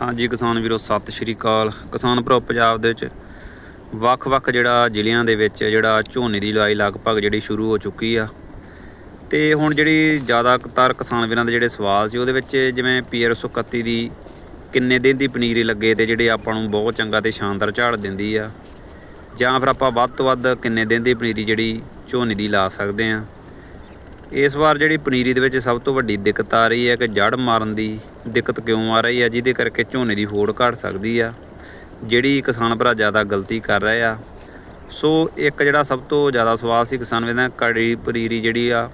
ਹਾਂਜੀ, ਕਿਸਾਨ ਵੀਰੋ, ਸਤਿ ਸ਼੍ਰੀ ਅਕਾਲ। ਕਿਸਾਨ ਭਰਾ ਪੰਜਾਬ ਦੇ ਵਿੱਚ ਵੱਖ-ਵੱਖ ਜਿਹੜਾ ਜ਼ਿਲ੍ਹਿਆਂ ਦੇ ਵਿੱਚ ਜਿਹੜਾ ਝੋਨੇ ਦੀ ਲੜਾਈ ਲਗਭਗ ਜਿਹੜੀ ਸ਼ੁਰੂ ਹੋ ਚੁੱਕੀ ਆ। ਤੇ ਹੁਣ ਜਿਹੜੀ ਜ਼ਿਆਦਾਤਰ ਕਿਸਾਨ ਵੀਰਾਂ ਦੇ ਜਿਹੜੇ ਸਵਾਲ ਸੀ, ਉਹਦੇ ਵਿੱਚ ਜਿਵੇਂ ਪੀਆਰ 131 ਦੀ ਕਿੰਨੇ ਦਿਨ ਦੀ ਪਨੀਰੀ ਲੱਗੇ ਤੇ ਜਿਹੜੇ ਆਪਾਂ ਨੂੰ ਬਹੁਤ ਚੰਗਾ ਤੇ ਸ਼ਾਨਦਾਰ ਝਾੜ ਦਿੰਦੀ ਆ, ਜਾਂ ਫਿਰ ਆਪਾਂ ਵੱਧ ਤੋਂ ਵੱਧ ਕਿੰਨੇ ਦਿਨ ਦੀ ਪਨੀਰੀ ਜਿਹੜੀ ਝੋਨੇ ਦੀ ਲਾ ਸਕਦੇ ਆ। ਇਸ ਵਾਰ ਜਿਹੜੀ ਪਨੀਰੀ ਦੇ ਵਿੱਚ ਸਭ ਤੋਂ ਵੱਡੀ ਦਿੱਕਤ ਆ ਰਹੀ ਹੈ ਕਿ ਜੜ ਮਾਰਨ ਦੀ ਦਿੱਕਤ ਕਿਉਂ ਆ ਰਹੀ ਹੈ ਜਿਹਦੇ ਕਰਕੇ ਝੋਨੇ ਦੀ ਫੋੜ ਘਟ ਸਕਦੀ ਆ, ਜਿਹੜੀ ਕਿਸਾਨ ਭਰਾ ਜ਼ਿਆਦਾ ਗਲਤੀ ਕਰ ਰਹੇ ਆ। ਸੋ ਇੱਕ ਜਿਹੜਾ ਸਭ ਤੋਂ ਜ਼ਿਆਦਾ ਸਵਾਲ ਸੀ ਕਿਸਾਨ ਵੀਰਾਂ ਦਾ, ਕੜੀ ਪਨੀਰੀ ਜਿਹੜੀ ਆ,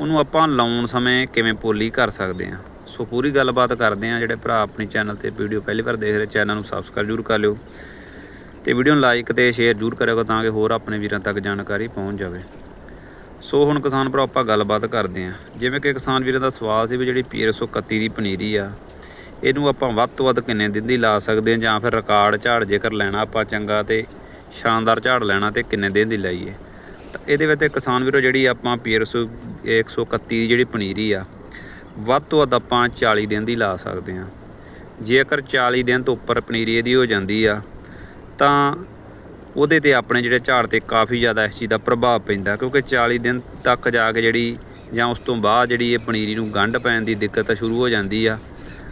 ਉਹਨੂੰ ਆਪਾਂ ਲਾਉਣ ਸਮੇਂ ਕਿਵੇਂ ਪੋਲੀ ਕਰ ਸਕਦੇ ਆ। ਸੋ ਪੂਰੀ ਗੱਲਬਾਤ ਕਰਦੇ ਆ, ਜਿਹੜੇ ਭਰਾ ਆਪਣੀ ਚੈਨਲ ਤੇ ਵੀਡੀਓ ਪਹਿਲੀ ਵਾਰ ਦੇਖ ਰਹੇ, ਚੈਨਲ ਨੂੰ ਸਬਸਕ੍ਰਾਈਬ ਜ਼ਰੂਰ ਕਰ ਲਿਓ। ਤੇ ਵੀਡੀਓ ਨੂੰ ਲਾਈਕ ਤੇ ਸ਼ੇਅਰ ਜ਼ਰੂਰ ਕਰਿਓ ਤਾਂ ਕਿ ਹੋਰ ਆਪਣੇ ਵੀਰਾਂ ਤੱਕ ਜਾਣਕਾਰੀ ਪਹੁੰਚ ਜਾਵੇ। ਸੋ ਹੁਣ ਕਿਸਾਨ ਭਰਾ ਆਪਾਂ ਗੱਲਬਾਤ ਕਰਦੇ ਹਾਂ। ਜਿਵੇਂ ਕਿ ਕਿਸਾਨ ਵੀਰਾਂ ਦਾ ਸਵਾਲ ਸੀ ਵੀ ਜਿਹੜੀ ਪੀਰ 131 ਦੀ ਪਨੀਰੀ ਆ, ਇਹਨੂੰ ਆਪਾਂ ਵੱਧ ਤੋਂ ਵੱਧ ਕਿੰਨੇ ਦਿਨ ਦੀ ਲਾ ਸਕਦੇ ਹਾਂ ਜਾਂ ਫਿਰ ਰਿਕਾਰਡ ਝਾੜ ਜੇਕਰ ਲੈਣਾ ਆਪਾਂ ਚੰਗਾ ਤੇ ਸ਼ਾਨਦਾਰ ਝਾੜ ਲੈਣਾ ਤੇ ਕਿੰਨੇ ਦਿਨ ਦੀ ਲਾਈਏ? ਤਾਂ ਇਹਦੇ ਵਿੱਚ ਕਿਸਾਨ ਵੀਰੋ ਜਿਹੜੀ ਆਪਾਂ ਪੀਰ 131 ਦੀ ਜਿਹੜੀ ਪਨੀਰੀ ਆ, ਵੱਧ ਤੋਂ ਵੱਧ ਆਪਾਂ 40 ਦਿਨ ਦੀ ਲਾ ਸਕਦੇ ਹਾਂ। ਜੇਕਰ 40 ਦਿਨ ਤੋਂ ਉੱਪਰ ਪਨੀਰੀ ਇਹਦੀ ਹੋ ਜਾਂਦੀ ਆ, ਤਾਂ ਉਹਦੇ ਤੇ ਆਪਣੇ ਜਿਹੜੇ ਝਾੜ ਤੇ ਕਾਫੀ ਜ਼ਿਆਦਾ ਇਸ ਚੀਜ਼ ਦਾ ਪ੍ਰਭਾਵ ਪੈਂਦਾ, ਕਿਉਂਕਿ 40 ਦਿਨ ਤੱਕ ਜਾ ਕੇ ਜਿਹੜੀ ਜਾਂ ਉਸ ਤੋਂ ਬਾਅਦ ਜਿਹੜੀ ਇਹ ਪਨੀਰੀ ਨੂੰ ਗੰਢ ਪੈਣ ਦੀ ਦਿੱਕਤ ਸ਼ੁਰੂ ਹੋ ਜਾਂਦੀ ਆ,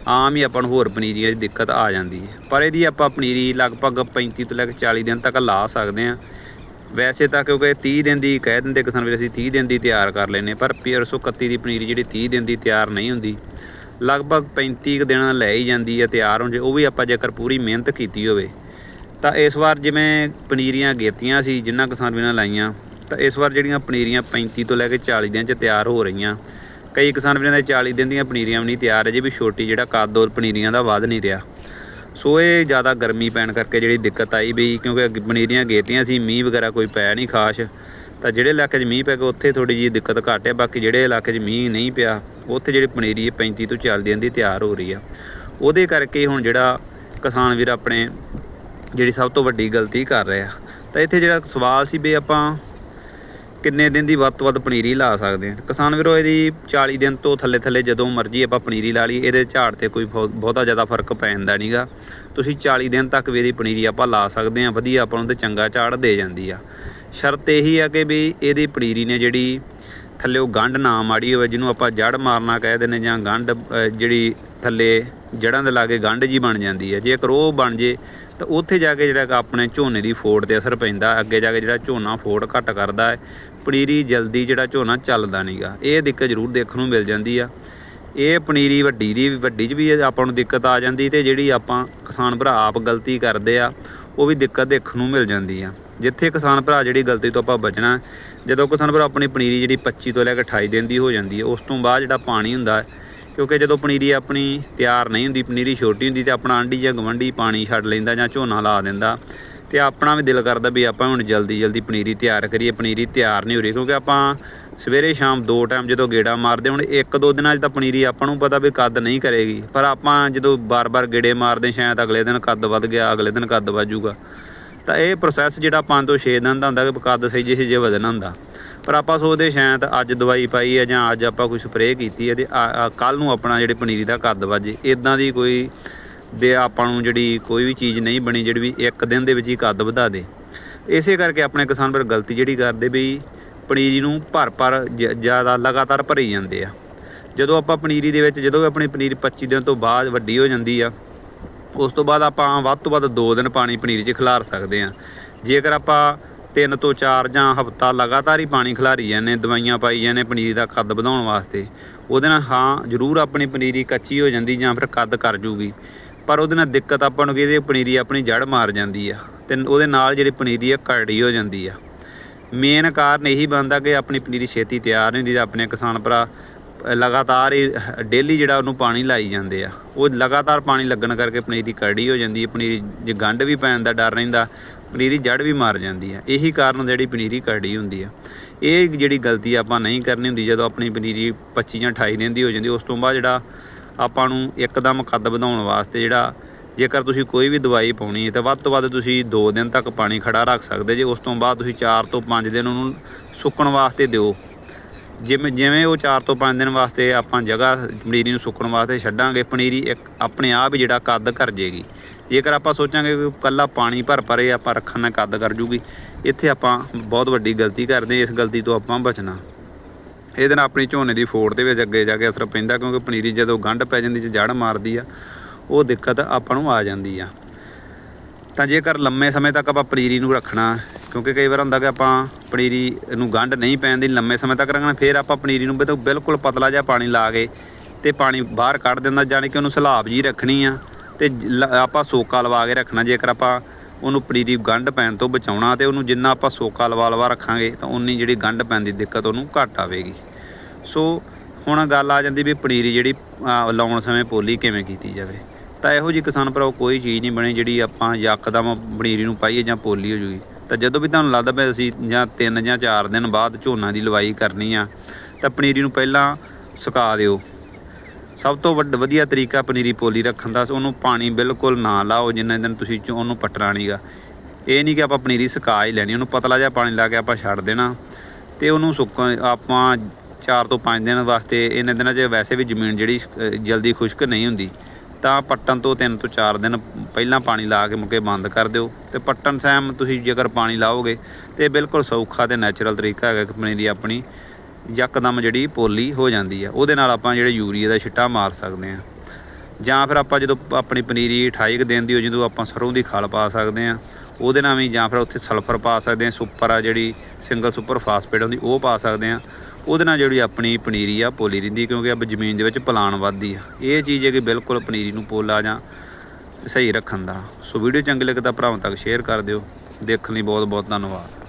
ਆਮ ਹੀ ਆਪਾਂ ਨੂੰ ਹੋਰ ਪਨੀਰੀਆਂ ਦੀ ਦਿੱਕਤ ਆ ਜਾਂਦੀ ਹੈ। ਪਰ ਇਹਦੀ ਆਪਾਂ ਪਨੀਰੀ ਲਗਭਗ 35 ਤੋਂ ਲੈ ਕੇ 40 ਦਿਨ ਤੱਕ ਲਾ ਸਕਦੇ ਆ ਵੈਸੇ ਤਾਂ ਕਿਉਂਕਿ 30 ਦਿਨ ਦੀ ਕਹਿ ਦਿੰਦੇ ਕਿਸਾਨ ਵੀਰ, ਅਸੀਂ 30 ਦਿਨ ਦੀ ਤਿਆਰ ਕਰ ਲੈਨੇ ਪਰ ਪੀਰ 131 ਦੀ ਪਨੀਰੀ ਜਿਹੜੀ 30 ਦਿਨ ਦੀ ਤਿਆਰ ਨਹੀਂ ਹੁੰਦੀ, ਲਗਭਗ 35 ਕੁ ਦਿਨ ਲੈ ਹੀ ਜਾਂਦੀ ਹੈ ਤਿਆਰ ਹੋਣ ਜੇ ਉਹ ਵੀ ਆਪਾਂ ਜੇਕਰ ਪੂਰੀ ਮਿਹਨਤ ਕੀਤੀ ਹੋਵੇ ਤਾਂ ਇਸ ਵਾਰ ਜਿਵੇਂ ਪਨੀਰੀਆਂ ਗੇਤੀਆਂ ਸੀ, ਜਿੰਨਾ ਕਿਸਾਨ ਵੀਰਾਂ ਲਾਈਆਂ, ਤਾਂ ਇਸ ਵਾਰ ਜਿਹੜੀਆਂ ਪਨੀਰੀਆਂ 35 ਤੋਂ ਲੈ ਕੇ 40 ਦਿਨ ਚ ਤਿਆਰ ਹੋ ਰਹੀਆਂ। ਕਈ ਕਿਸਾਨ ਵੀਰਾਂ ਦੇ 40 ਦਿਨ ਦੀਆਂ ਪਨੀਰੀਆਂ ਵੀ ਨਹੀਂ ਤਿਆਰ ਅਜੇ ਵੀ ਛੋਟੀ ਜਿਹੜਾ ਕੱਦ ਉਹ ਪਨੀਰੀਆਂ ਦਾ ਵੱਧ ਨਹੀਂ ਰਿਹਾ। ਸੋ ਇਹ ਜ਼ਿਆਦਾ ਗਰਮੀ ਪੈਣ ਕਰਕੇ ਜਿਹੜੀ ਦਿੱਕਤ ਆਈ ਵੀ ਕਿਉਂਕਿ ਅੱਗੇ ਪਨੀਰੀਆਂ ਗੇਤੀਆਂ ਸੀ, ਮੀਂਹ ਵਗੈਰਾ ਕੋਈ ਪਿਆ ਨਹੀਂ ਖਾਸ। ਤਾਂ ਜਿਹੜੇ ਇਲਾਕੇ 'ਚ ਮੀਂਹ ਪੈ ਗਿਆ ਉੱਥੇ ਥੋੜੀ ਜਿਹੀ ਦਿੱਕਤ ਘੱਟ ਹੈ, ਬਾਕੀ ਜਿਹੜੇ ਇਲਾਕੇ 'ਚ ਮੀਂਹ ਨਹੀਂ ਪਿਆ, ਉੱਥੇ ਜਿਹੜੀ ਪਨੀਰੀ ਹੈ 35 ਤੋਂ 40 ਦਿਨ ਦੀ ਤਿਆਰ ਹੋ ਰਹੀ ਆ। ਉਹਦੇ ਕਰਕੇ ਹੁਣ ਜਿਹੜਾ ਕਿਸਾਨ ਵੀਰ ਆਪਣੇ ਜਿਹੜੀ ਸਭ ਤੋਂ ਵੱਡੀ ਗਲਤੀ ਕਰ ਰਹੇ ਆ। ਤਾਂ ਇੱਥੇ ਜਿਹੜਾ ਸਵਾਲ ਸੀ ਵੀ ਆਪਾਂ ਕਿੰਨੇ ਦਿਨ ਦੀ ਵੱਧ ਤੋਂ ਵੱਧ ਪਨੀਰੀ ਲਾ ਸਕਦੇ ਹਾਂ ਕਿਸਾਨ ਵੀਰੋ, ਇਹਦੀ 40 ਦਿਨ ਤੋਂ ਥੱਲੇ ਥੱਲੇ ਜਦੋਂ ਮਰਜ਼ੀ ਆਪਾਂ ਪਨੀਰੀ ਲਾ ਲਈ ਇਹਦੇ ਝਾੜ ਤੇ ਕੋਈ ਬਹੁ- ਬਹੁਤਾ ਜ਼ਿਆਦਾ ਫ਼ਰਕ ਪੈ ਜਾਂਦਾ ਨਹੀਂਗਾ ਤੁਸੀਂ 40 ਦਿਨ ਤੱਕ ਵੀ ਇਹਦੀ ਪਨੀਰੀ ਆਪਾਂ ਲਾ ਸਕਦੇ ਹਾਂ ਵਧੀਆ ਆਪਾਂ ਨੂੰ ਤੇ ਚੰਗਾ ਝਾੜ ਦੇ ਜਾਂਦੀ ਆ। ਸ਼ਰਤ ਇਹੀ ਆ ਕਿ ਵੀ ਇਹਦੀ ਪਨੀਰੀ ਨੇ ਜਿਹੜੀ ਥੱਲੇ ਉਹ ਗੰਢ ਨਾ ਮਾੜੀ ਹੋਵੇ, ਜਿਹਨੂੰ ਆਪਾਂ ਜੜ ਮਾਰਨਾ ਕਹਿ ਦਿੰਦੇ ਜਾਂ ਗੰਢ ਜਿਹੜੀ ਥੱਲੇ ਜੜਾਂ ਦੇ ਲਾਗੇ ਗੰਢ ਜੀ ਬਣ ਜਾਂਦੀ ਹੈ। ਜੇਕਰ ਉਹ ਬਣ ਜੇ, ਤਾਂ ਉੱਥੇ ਜਾ ਕੇ ਜਿਹੜਾ ਆਪਣੇ ਝੋਨੇ ਦੀ ਫੋੜ ਤੇ ਅਸਰ ਪੈਂਦਾ, ਅੱਗੇ ਜਾ ਕੇ ਜਿਹੜਾ ਝੋਨਾ ਫੋੜ ਘੱਟ ਕਰਦਾ ਹੈ, ਪਨੀਰੀ ਜਲਦੀ ਜਿਹੜਾ ਝੋਨਾ ਚੱਲਦਾ ਨਹੀਂਗਾ ਇਹ ਦਿੱਕਤ ਜ਼ਰੂਰ ਦੇਖਣ ਨੂੰ ਮਿਲ ਜਾਂਦੀ ਆ। ਇਹ ਪਨੀਰੀ ਵੱਡੀ ਦੀ ਵੱਡੀ 'ਚ ਵੀ ਇਹ ਆਪਾਂ ਨੂੰ ਦਿੱਕਤ ਆ ਜਾਂਦੀ ਤੇ ਜਿਹੜੀ ਆਪਾਂ ਕਿਸਾਨ ਭਰਾ ਆਪ ਗਲਤੀ ਕਰਦੇ ਆ, ਉਹ ਵੀ ਦਿੱਕਤ ਦੇਖਣ ਨੂੰ ਮਿਲ ਜਾਂਦੀ ਆ। ਜਿੱਥੇ ਕਿਸਾਨ ਭਰਾ ਜਿਹੜੀ ਗਲਤੀ ਤੋਂ ਆਪਾਂ ਬਚਣਾ, ਜਦੋਂ ਕਿਸਾਨ ਭਰਾ ਆਪਣੀ ਪਨੀਰੀ ਜਿਹੜੀ 25 ਤੋਂ ਲੈ ਕੇ 28 ਦਿਨ ਦੀ ਹੋ ਜਾਂਦੀ ਹੈ, ਉਸ ਤੋਂ ਬਾਅਦ ਜਿਹੜਾ ਪਾਣੀ ਹੁੰਦਾ ਹੈ ਕਿਉਂਕਿ ਜਦੋਂ ਪਨੀਰੀ ਆਪਣੀ ਤਿਆਰ ਨਹੀਂ ਹੁੰਦੀ, ਪਨੀਰੀ ਛੋਟੀ ਹੁੰਦੀ ਤੇ ਆਪਣਾ ਆਂਢੀ ਜਾਂ ਗਵੰਡੀ ਪਾਣੀ ਛੱਡ ਲੈਂਦਾ ਜਾਂ ਝੋਨਾ ਲਾ ਦਿੰਦਾ ਤੇ ਆਪਣਾ ਵੀ ਦਿਲ ਕਰਦਾ ਵੀ ਆਪਾਂ ਹੁਣ ਜਲਦੀ ਜਲਦੀ ਪਨੀਰੀ ਤਿਆਰ ਕਰੀਏ, ਪਨੀਰੀ ਤਿਆਰ ਨਹੀਂ ਹੋ ਰਹੀ ਕਿਉਂਕਿ ਆਪਾਂ ਸਵੇਰੇ ਸ਼ਾਮ ਦੋ ਟਾਈਮ ਜਦੋਂ ਗੇੜਾ ਮਾਰਦੇ ਹੁਣ ਇੱਕ ਦੋ ਦਿਨਾਂ 'ਚ ਤਾਂ ਪਨੀਰੀ ਆਪਾਂ ਨੂੰ ਪਤਾ ਵੀ ਕੱਦ ਨਹੀਂ ਕਰੇਗੀ। ਪਰ ਆਪਾਂ ਜਦੋਂ ਬਾਰ-ਬਾਰ ਗੇੜੇ ਮਾਰਦੇ ਸ਼ਾਇਦ ਅਗਲੇ ਦਿਨ ਕੱਦ ਵੱਧ ਗਿਆ, ਅਗਲੇ ਦਿਨ ਕੱਦ ਵੱਜੂਗਾ ਤਾਂ ਇਹ ਪ੍ਰੋਸੈਸ ਜਿਹੜਾ 5 ਤੋਂ 6 ਦਿਨ ਦਾ ਹੁੰਦਾ ਕਿ ਕੱਦ ਸਹੀ ਜਿਹੇ ਜੇ ਵਧਣਾ ਹੁੰਦਾ। ਪਰ ਆਪਾਂ ਸੋਚਦੇ ਸ਼ਾਇਦ ਅੱਜ ਦਵਾਈ ਪਾਈ ਹੈ ਜਾਂ ਅੱਜ ਆਪਾਂ ਕੋਈ ਸਪਰੇਅ ਕੀਤੀ ਹੈ ਤੇ ਕੱਲ ਨੂੰ ਆਪਣਾ ਜਿਹੜੇ ਪਨੀਰੀ ਦਾ ਕੱਦ ਵੱਜੇ ਇਦਾਂ ਦੀ ਕੋਈ ਦੇ ਆਪਾਂ ਨੂੰ ਜਿਹੜੀ ਕੋਈ ਵੀ ਚੀਜ਼ ਨਹੀਂ ਬਣੀ ਜਿਹੜੀ ਵੀ ਇੱਕ ਦਿਨ ਦੇ ਵਿੱਚ ਹੀ ਕੱਦ ਵਧਾ ਦੇ। ਇਸੇ ਕਰਕੇ ਆਪਣੇ ਕਿਸਾਨ ਪਰ ਗਲਤੀ ਜਿਹੜੀ ਕਰਦੇ ਵੀ ਪਨੀਰੀ ਨੂੰ ਭਰ ਭਰ ਜ਼ਿਆਦਾ ਲਗਾਤਾਰ ਭਰੀ ਜਾਂਦੇ ਆ। ਜਦੋਂ ਆਪਾਂ ਪਨੀਰੀ ਦੇ ਵਿੱਚ, ਜਦੋਂ ਵੀ ਆਪਣੀ ਪਨੀਰ 25 ਦਿਨ ਤੋਂ ਬਾਅਦ ਵੱਡੀ ਹੋ ਜਾਂਦੀ ਆ, ਉਸ ਤੋਂ ਬਾਅਦ ਆਪਾਂ ਵੱਧ ਤੋਂ ਵੱਧ 2 ਦਿਨ ਪਾਣੀ ਪਨੀਰੀ 'ਚ ਖਿਲਾਰ ਸਕਦੇ ਆ। ਜੇਕਰ ਆਪਾਂ ਤਿੰਨ ਤੋਂ ਚਾਰ ਜਾਂ ਹਫਤਾ ਲਗਾਤਾਰ ਹੀ ਪਾਣੀ ਖਿਲਾਰੀ ਜਾਂਦੇ, ਦਵਾਈਆਂ ਪਾਈ ਜਾਂਦੇ ਪਨੀਰੀ ਦਾ ਕੱਦ ਵਧਾਉਣ ਵਾਸਤੇ। ਉਹਦੇ ਨਾਲ ਹਾਂ, ਜ਼ਰੂਰ ਆਪਣੀ ਪਨੀਰੀ ਕੱਚੀ ਹੋ ਜਾਂਦੀ ਜਾਂ ਫਿਰ ਕੱਦ ਕਰ ਜੂਗੀ। ਪਰ ਉਹਦੇ ਨਾਲ ਦਿੱਕਤ ਆਪਾਂ ਨੂੰ ਕਿ ਪਨੀਰੀ ਆਪਣੀ ਜੜ ਮਾਰ ਜਾਂਦੀ ਆ ਤੇ ਉਹਦੇ ਨਾਲ ਜਿਹੜੀ ਪਨੀਰੀ ਆ, ਕਰੜੀ ਹੋ ਜਾਂਦੀ ਆ। ਮੇਨ ਕਾਰਨ ਇਹੀ ਬਣਦਾ ਕਿ ਆਪਣੀ ਪਨੀਰੀ ਛੇਤੀ ਤਿਆਰ ਨਹੀਂ ਹੁੰਦੀ ਤੇ ਆਪਣੇ ਕਿਸਾਨ ਭਰਾ ਲਗਾਤਾਰ ਹੀ, ਡੇਲੀ ਜਿਹੜਾ ਉਹਨੂੰ ਪਾਣੀ ਲਾਈ ਜਾਂਦੇ ਆ। ਉਹ ਲਗਾਤਾਰ ਪਾਣੀ ਲੱਗਣ ਕਰਕੇ ਪਨੀਰੀ ਕਰੜੀ ਹੋ ਜਾਂਦੀ ਹੈ ਪਨੀਰੀ ਜੇ ਗੰਢ ਵੀ ਪੈਣ ਦਾ ਡਰ ਰਹਿੰਦਾ। ਪਨੀਰੀ ਜੜ ਵੀ ਮਾਰ ਜਾਂਦੀ ਆ। ਇਹੀ ਕਾਰਨ ਜਿਹੜੀ ਪਨੀਰੀ ਕਰੜੀ ਹੁੰਦੀ ਆ। ਇਹ ਜਿਹੜੀ ਗਲਤੀ ਆਪਾਂ ਨਹੀਂ ਕਰਨੀ ਹੁੰਦੀ, ਜਦੋਂ ਆਪਣੀ ਪਨੀਰੀ 25 ਜਾਂ 28 ਦਿਨ ਦੀ ਹੋ ਜਾਂਦੀ, ਉਸ ਤੋਂ ਬਾਅਦ ਜਿਹੜਾ ਆਪਾਂ ਨੂੰ ਇੱਕਦਮ ਕੱਦ ਵਧਾਉਣ ਵਾਸਤੇ ਜਿਹੜਾ ਜੇਕਰ ਤੁਸੀਂ ਕੋਈ ਵੀ ਦਵਾਈ ਪਾਉਣੀ ਹੈ, ਤਾਂ ਵੱਧ ਤੋਂ ਵੱਧ ਤੁਸੀਂ 2 ਦਿਨ ਤੱਕ ਪਾਣੀ ਖੜਾ ਰੱਖ ਸਕਦੇ ਜੇ, ਉਸ ਤੋਂ ਬਾਅਦ ਤੁਸੀਂ 4 ਤੋਂ 5 ਦਿਨ ਉਹਨੂੰ ਸੁੱਕਣ ਵਾਸਤੇ ਦਿਓ। ਜਿਵੇਂ ਜਿਵੇਂ ਉਹ 4 ਤੋਂ 5 ਦਿਨ ਵਾਸਤੇ ਆਪਾਂ ਜਗ੍ਹਾ ਪਨੀਰੀ ਨੂੰ ਸੁੱਕਣ ਵਾਸਤੇ ਛੱਡਾਂਗੇ, ਪਨੀਰੀ ਇੱਕ ਆਪਣੇ ਆਪ ਹੀ ਜਿਹੜਾ ਕੱਦ ਕਰ ਜੇਗੀ। ਜੇਕਰ ਆਪਾਂ ਸੋਚਾਂਗੇ ਕਿ ਕੱਲਾ ਪਾਣੀ ਭਰ ਭਰੇ ਆਪਾਂ ਰੱਖਣ ਨਾਲ ਕੱਦ ਕਰ ਜੂਗੀ ਇੱਥੇ ਆਪਾਂ ਬਹੁਤ ਵੱਡੀ ਗਲਤੀ ਕਰਦੇ ਹਾਂ, ਇਸ ਗਲਤੀ ਤੋਂ ਆਪਾਂ ਬਚਣਾ। ਇਹਦੇ ਨਾਲ ਆਪਣੀ ਝੋਨੇ ਦੀ ਫੋੜ ਦੇ ਵਿੱਚ ਅੱਗੇ ਜਾ ਕੇ ਅਸਰ ਪੈਂਦਾ ਕਿਉਂਕਿ ਪਨੀਰੀ ਜਦੋਂ ਗੰਢ ਪੈ ਜਾਂਦੀ ਚ ਜੜ ਮਾਰਦੀ ਆ ਉਹ ਦਿੱਕਤ ਆਪਾਂ ਨੂੰ ਆ ਜਾਂਦੀ ਆ। ਤਾਂ ਜੇਕਰ ਲੰਮੇ ਸਮੇਂ ਤੱਕ ਆਪਾਂ ਪਨੀਰੀ ਨੂੰ ਰੱਖਣਾ ਕਿਉਂਕਿ ਕਈ ਵਾਰ ਹੁੰਦਾ ਕਿ ਆਪਾਂ ਪਨੀਰੀ ਨੂੰ ਗੰਢ ਨਹੀਂ ਪੈਣ ਦੀ ਲੰਮੇ ਸਮੇਂ ਤੱਕ ਰੱਖਣਾ ਫਿਰ ਆਪਾਂ ਪਨੀਰੀ ਨੂੰ ਬਿਲਕੁਲ- ਪਤਲਾ ਜਿਹਾ ਪਾਣੀ ਲਾ ਕੇ ਤੇ ਪਾਣੀ ਬਾਹਰ ਕੱਢ ਦਿੰਦਾ ਜਾਣੀ ਕਿ ਉਹਨੂੰ ਸਲਾਬ ਜੀ ਰੱਖਣੀ ਆ। ਤੇ ਲ- ਆਪਾਂ ਸੋਕਾ ਲਵਾ ਕੇ ਰੱਖਣਾ। ਜੇਕਰ ਆਪਾਂ ਉਹਨੂੰ ਪਨੀਰੀ ਗੰਢ ਪੈਣ ਤੋਂ ਬਚਾਉਣਾ ਤੇ ਉਹਨੂੰ ਜਿੰਨਾ ਆਪਾਂ ਸੋਕਾ ਲਵਾ ਲਵਾ ਰੱਖਾਂਗੇ, ਤਾਂ ਉਨੀ ਜਿਹੜੀ ਗੰਢ ਪੈਣ ਦੀ ਦਿੱਕਤ ਉਹਨੂੰ ਘੱਟ ਆਵੇਗੀ। ਸੋ, ਹੁਣ ਗੱਲ ਆ ਜਾਂਦੀ ਵੀ ਪਨੀਰੀ ਜਿਹੜੀ ਲਾਉਣ ਸਮੇਂ ਪੋਲੀ ਕਿਵੇਂ ਕੀਤੀ ਜਾਵੇ। ਤਾਂ ਇਹੋ ਜੀ ਕਿਸਾਨ ਭਰਾਓ ਕੋਈ ਚੀਜ਼ ਨਹੀਂ ਬਣੀ ਜਿਹੜੀ ਆਪਾਂ ਯਕਦਮ ਪਨੀਰੀ ਨੂੰ ਪਾਈਏ ਜਾਂ ਪੋਲੀ ਹੋ ਜੂਗੀ। ਤਾਂ ਜਦੋਂ ਵੀ ਤੁਹਾਨੂੰ ਲੱਗਦਾ ਵੀ ਅਸੀਂ ਜਾਂ 3 ਜਾਂ 4 ਦਿਨ ਬਾਅਦ ਝੋਨਾ ਦੀ ਲਵਾਈ ਕਰਨੀ ਆ, ਤਾਂ ਪਨੀਰੀ ਨੂੰ ਪਹਿਲਾਂ ਸੁਕਾ ਦਿਓ। ਸਭ ਤੋਂ ਵੱਡ ਵਧੀਆ ਤਰੀਕਾ ਪਨੀਰੀ ਪੋਲੀ ਰੱਖਣ ਦਾ, ਉਹਨੂੰ ਪਾਣੀ ਬਿਲਕੁਲ ਨਾ ਲਾਓ, ਜਿੰਨੇ ਦਿਨ ਤੁਸੀਂ ਉਹਨੂੰ ਪੱਟਣਾ ਨਹੀਂਗਾ ਇਹ ਨਹੀਂ ਕਿ ਆਪਾਂ ਪਨੀਰੀ ਸੁਕਾ ਹੀ ਲੈਣੀ, ਉਹਨੂੰ ਪਤਲਾ ਜਿਹਾ ਪਾਣੀ ਲਾ ਕੇ ਆਪਾਂ ਛੱਡ ਦੇਣਾ। ਤੇ ਉਹਨੂੰ ਸੁੱਕਣ ਆਪਾਂ 4 ਤੋਂ 5 ਦਿਨ ਵਾਸਤੇ ਇਹਨਾਂ ਦਿਨਾਂ 'ਚ ਵੈਸੇ ਵੀ ਜ਼ਮੀਨ ਜਿਹੜੀ ਜਲਦੀ ਖੁਸ਼ਕ ਨਹੀਂ ਹੁੰਦੀ। ਤਾਂ ਪੱਟਣ ਤੋਂ 3 ਤੋਂ 4 ਦਿਨ ਪਹਿਲਾਂ ਪਾਣੀ ਲਾ ਕੇ ਮੁਕੇ ਬੰਦ ਕਰ ਦਿਓ। ਤੇ ਪੱਟਣ ਸੈਮ ਤੁਸੀਂ ਜੇਕਰ ਪਾਣੀ ਲਾਓਗੇ, ਤੇ ਬਿਲਕੁਲ ਸੌਖਾ ਤੇ ਨੈਚੁਰਲ ਤਰੀਕਾ ਹੈਗਾ ਕਿ ਪਨੀਰੀ ਆਪਣੀ ਯਕਦਮ ਜਿਹੜੀ ਪੋਲੀ ਹੋ ਜਾਂਦੀ ਆ, ਉਹਦੇ ਨਾਲ ਆਪਾਂ ਜਿਹੜੇ ਯੂਰੀਆ ਦਾ ਛਿੱਟਾ ਮਾਰ ਸਕਦੇ ਆ। ਜਾਂ ਫਿਰ ਆਪਾਂ ਜਦੋਂ ਆਪਣੀ ਪਨੀਰੀ 28 ਕੁ ਦਿਨ ਦੀ ਹੋ ਜਦੋਂ ਆਪਾਂ ਸਰੋਂ ਦੀ ਖਾਲ ਪਾ ਸਕਦੇ ਆ, ਉਹਦੇ ਨਾਲ ਵੀ ਜਾਂ ਫਿਰ ਉੱਥੇ ਸਲਫਰ ਪਾ ਸਕਦੇ ਆ, ਸੁਪਰ ਆ ਜਿਹੜੀ ਸਿੰਗਲ ਸੁਪਰ ਫਾਸਫੇਟ ਹੁੰਦੀ, ਉਹ ਪਾ ਸਕਦੇ ਆ। ਉਹਦੇ ਨਾਲ ਜਿਹੜੀ ਆਪਣੀ ਪਨੀਰੀ ਆ, ਪੋਲੀ ਰਹਿੰਦੀ ਕਿਉਂਕਿ ਆਪ ਜ਼ਮੀਨ ਦੇ ਵਿੱਚ ਪਲਾਨ ਵੱਧਦੀ ਆ। ਇਹ ਚੀਜ਼ ਹੈ ਕਿ ਬਿਲਕੁਲ ਪਨੀਰੀ ਨੂੰ ਪੋਲਾ ਜਾਂ ਸਹੀ ਰੱਖਣ ਦਾ। ਸੋ ਵੀਡੀਓ ਚੰਗੀ ਲੱਗੇ ਤਾਂ ਭਰਾਵਾਂ ਤੱਕ ਸ਼ੇਅਰ ਕਰ ਦਿਓ। ਦੇਖਣ ਲਈ ਬਹੁਤ ਬਹੁਤ ਧੰਨਵਾਦ।